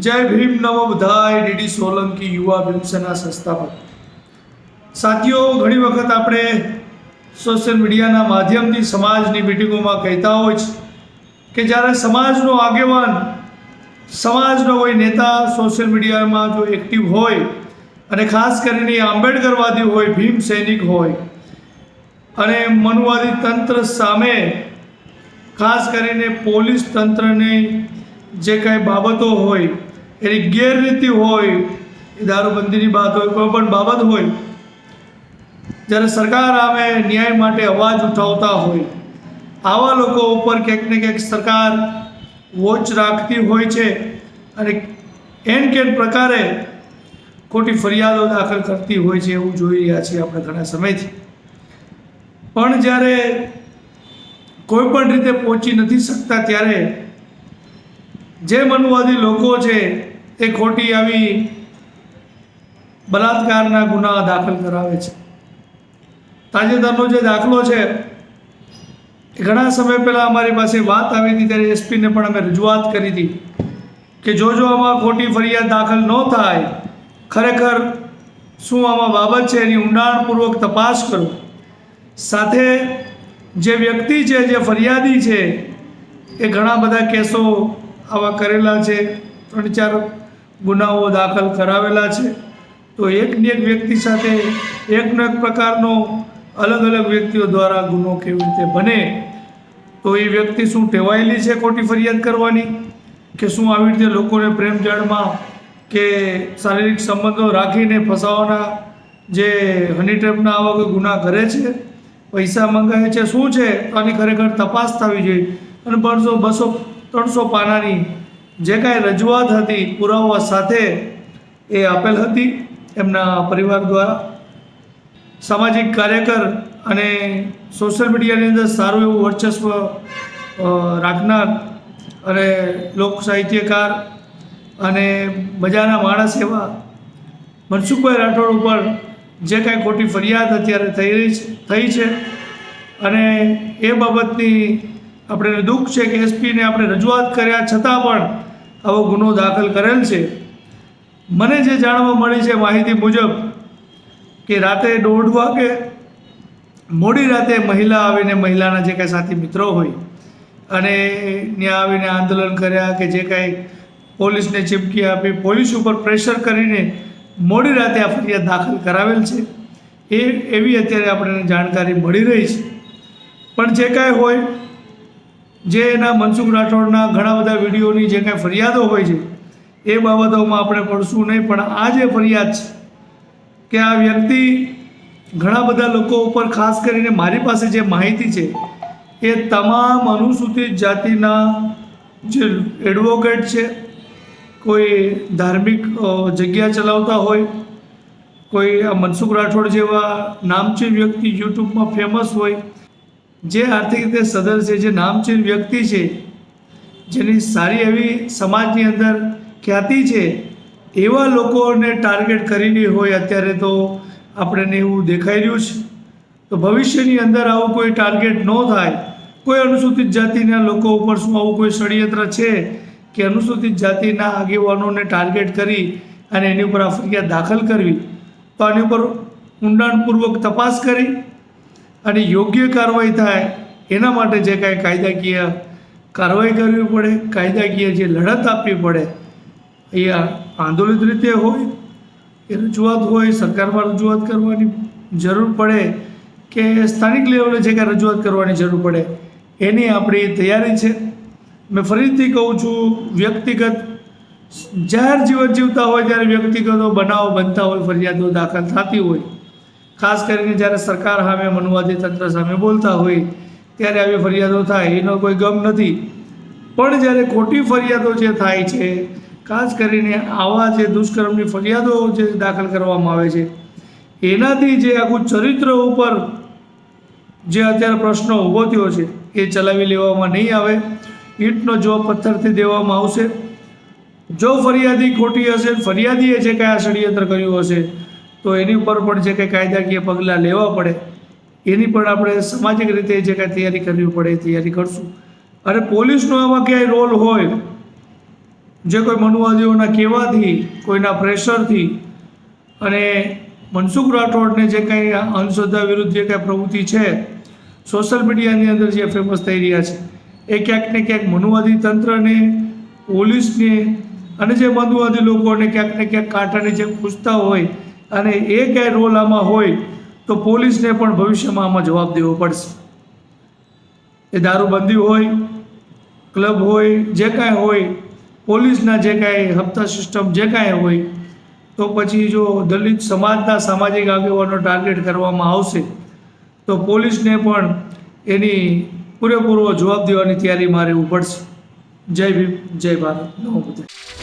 જય ભીમ નમો બધાય. ડીડી સોલંકી યુવા ભીમસેના સંસ્થાપક. સાથીઓ, ઘણી વખત આપણે સોશિયલ મીડિયાના માધ્યમથી સમાજની મિટિંગોમાં કહેતા હોય છે કે જ્યારે સમાજનો આગેવાન, સમાજનો કોઈ નેતા સોશિયલ મીડિયામાં જો એક્ટિવ હોય અને ખાસ કરીને આંબેડકરવાદી હોય, ભીમ સૈનિક હોય અને મનુવાદી તંત્ર સામે ખાસ કરીને પોલીસ તંત્રને જે કાંઈ બાબતો હોય, એની ગેરરીતિ હોય, એ દારૂબંધીની વાત હોય, કોઈ પણ બાબત હોય, જ્યારે સરકાર આમે ન્યાય માટે અવાજ ઉઠાવતા હોય, આવા લોકો ઉપર ક્યાંક ને ક્યાંક સરકાર વોચ રાખતી હોય છે અને એન કેન પ્રકારે ખોટી ફરિયાદો દાખલ કરતી હોય છે એવું જોઈ રહ્યા છીએ આપણે ઘણા સમયથી. પણ જ્યારે કોઈ પણ રીતે પહોંચી નથી શકતા, ત્યારે જે મનુવાદી લોકો છે, એ ખોટી આવી બલાત્કારના ગુના દાખલ કરાવે છે. તાજેતરનો જે દાખલો છે, એ ઘણા સમય પહેલાં અમારી પાસે વાત આવી હતી, ત્યારે એસપીને પણ અમે રજૂઆત કરી હતી કે જો જો આમાં ખોટી ફરિયાદ દાખલ ન થાય, ખરેખર શું આમાં બાબત છે, એની ઊંડાણપૂર્વક તપાસ કરો. સાથે જે વ્યક્તિ છે, જે ફરિયાદી છે, એ ઘણા બધા કેસો આવા કરેલા છે. ત્રણ ચાર ગુનાઓ દાખલ કરાવેલા છે. તો એકની એક વ્યક્તિ સાથે એકનો એક પ્રકારનો અલગ અલગ વ્યક્તિઓ દ્વારા ગુનો કેવી રીતે બને? તો એ વ્યક્તિ શું ટેવાયેલી છે ખોટી ફરિયાદ કરવાની? કે શું આવી રીતે લોકોને પ્રેમજાળમાં કે શારીરિક સંબંધો રાખીને ફસાવાના જે હની ટ્રેપના આવા કોઈ ગુના કરે છે? પૈસા મંગાવે છે, શું છે? આની ખરેખર તપાસ થવી જોઈએ. અને બસો બસો ત્રણસો પાનાની જે કાંઈ રજૂઆત હતી પુરાવા સાથે એ આપેલ હતી એમના પરિવાર દ્વારા. સામાજિક કાર્યકર અને સોશિયલ મીડિયાની અંદર સારું એવું વર્ચસ્વ રાખનાર અને લોક સાહિત્યકાર અને મજાના માણસ એવા મનસુખભાઈ રાઠોડ ઉપર જે કાંઈ ખોટી ફરિયાદ અત્યારે થઈ રહી છે, થઈ છે અને એ બાબતની આપણે દુઃખ છે કે એસપીને આપણે રજૂઆત કર્યા છતાં પણ આવો ગુનો દાખલ કરેલ છે. મને જે જાણવા મળી છે માહિતી મુજબ કે રાતે દોઢ વાગે મોડી રાતે મહિલા આવીને મહિલાના જે કાંઈ સાથી મિત્રો હોય અને ત્યાં આવીને આંદોલન કર્યા કે જે કાંઈ પોલીસને ચીપકી આપી, પોલીસ ઉપર પ્રેશર કરીને મોડી રાતે આ ફરિયાદ દાખલ કરાવેલ છે. એ એવી અત્યારે આપણને જાણકારી મળી રહી છે. પણ જે કાંઈ હોય જે એના મનસુખ રાઠોડના ઘણા બધા વિડીયોની જે કાંઈ ફરિયાદો હોય છે, એ બાબતોમાં આપણે પડશું નહીં. પણ આ જે ફરિયાદ છે કે આ વ્યક્તિ ઘણા બધા લોકો ઉપર ખાસ કરીને મારી પાસે જે માહિતી છે, એ તમામ અનુસૂચિત જાતિના જે એડવોકેટ છે, કોઈ ધાર્મિક જગ્યા ચલાવતા હોય, કોઈ આ મનસુખ રાઠોડ જેવા નામચીન વ્યક્તિ યુટ્યુબમાં ફેમસ હોય જે આર્થિક રીતે સદર છે, જે નામચીન વ્યક્તિ છે, જેની સારી એવી સમાજની અંદર ખ્યાતિ છે, એવા લોકોને ટાર્ગેટ કરીને હોય અત્યારે તો આપણને એવું દેખાઈ રહ્યું છે. તો ભવિષ્યની અંદર આવું કોઈ ટાર્ગેટ ન થાય, કોઈ અનુસૂચિત જાતિના લોકો ઉપર શું આવું કોઈ ષડયંત્ર છે કે અનુસૂચિત જાતિના આગેવાનોને ટાર્ગેટ કરી અને એની ઉપર આ ફરિયાદ દાખલ કરવી? તો આની ઉપર ઊંડાણપૂર્વક તપાસ કરી અને યોગ્ય કાર્યવાહી થાય, એના માટે જે કાંઈ કાયદાકીય કાર્યવાહી કરવી પડે, કાયદાકીય જે લડત આપવી પડે અહીંયા આંદોલિત રીતે હોય, એ રજૂઆત હોય, સરકારમાં રજૂઆત કરવાની જરૂર પડે કે સ્થાનિક લેવલે જે કાંઈ રજૂઆત કરવાની જરૂર પડે, એની આપણી તૈયારી છે. મેં ફરીથી કહું છું, વ્યક્તિગત જાહેર જીવન જીવતા હોય ત્યારે વ્યક્તિગતો બનાવો બનતા હોય, ફરિયાદો દાખલ થતી હોય ખાસ કરીને જ્યારે સરકાર સામે મનુવાદી તંત્ર સામે બોલતા હોય, ત્યારે આવી ફરિયાદો થાય, એનો કોઈ ગમ નથી. પણ જ્યારે ખોટી ફરિયાદો જે થાય છે, ખાસ કરીને આવા જે દુષ્કર્મની ફરિયાદો જે દાખલ કરવામાં આવે છે, એનાથી જે આખું ચરિત્ર ઉપર જે અત્યારે પ્રશ્નો ઊભો થયો છે, એ ચલાવી લેવામાં નહીં આવે. ઈંટનો જવાબ પથ્થરથી દેવામાં આવશે. જો ફરિયાદી ખોટી હશે, ફરિયાદીએ જે કયા ષડયંત્ર કર્યું હશે તો એની ઉપર પણ જે કંઈ કાયદાકીય પગલાં લેવા પડે, એની પણ આપણે સામાજિક રીતે જે કાંઈ તૈયારી કરવી પડે એ તૈયારી કરશું. અને પોલીસનો આમાં ક્યાંય રોલ હોય, જે કોઈ મનુવાદીઓના કહેવાથી, કોઈના પ્રેશરથી, અને મનસુખ રાઠોડને જે કંઈ અંધશ્રદ્ધા વિરુદ્ધ જે કંઈ પ્રવૃત્તિ છે, સોશિયલ મીડિયાની અંદર જે ફેમસ થઈ રહ્યા છે, એ ક્યાંક ને ક્યાંક મનુવાદી તંત્રને, પોલીસને, અને જે મનુવાદી લોકોને ક્યાંક ને ક્યાંક કાંટાની જે પૂછતા હોય અને એ ક્યાંય રોલ આમાં હોય તો પોલીસને પણ ભવિષ્યમાં આમાં જવાબ દેવો પડશે. એ દારૂબંધી હોય, ક્લબ હોય, જે કાંઈ હોય, પોલીસના જે કાંઈ હપ્તા સિસ્ટમ જે કાંઈ હોય, તો પછી જો દલિત સમાજના સામાજિક આગેવાનો ટાર્ગેટ કરવામાં આવશે, તો પોલીસને પણ એની પૂરેપૂરો જવાબ દેવાની તૈયારીમાં રહેવું પડશે જય ભીમ, જય ભારત. નમો બુદ્ધાય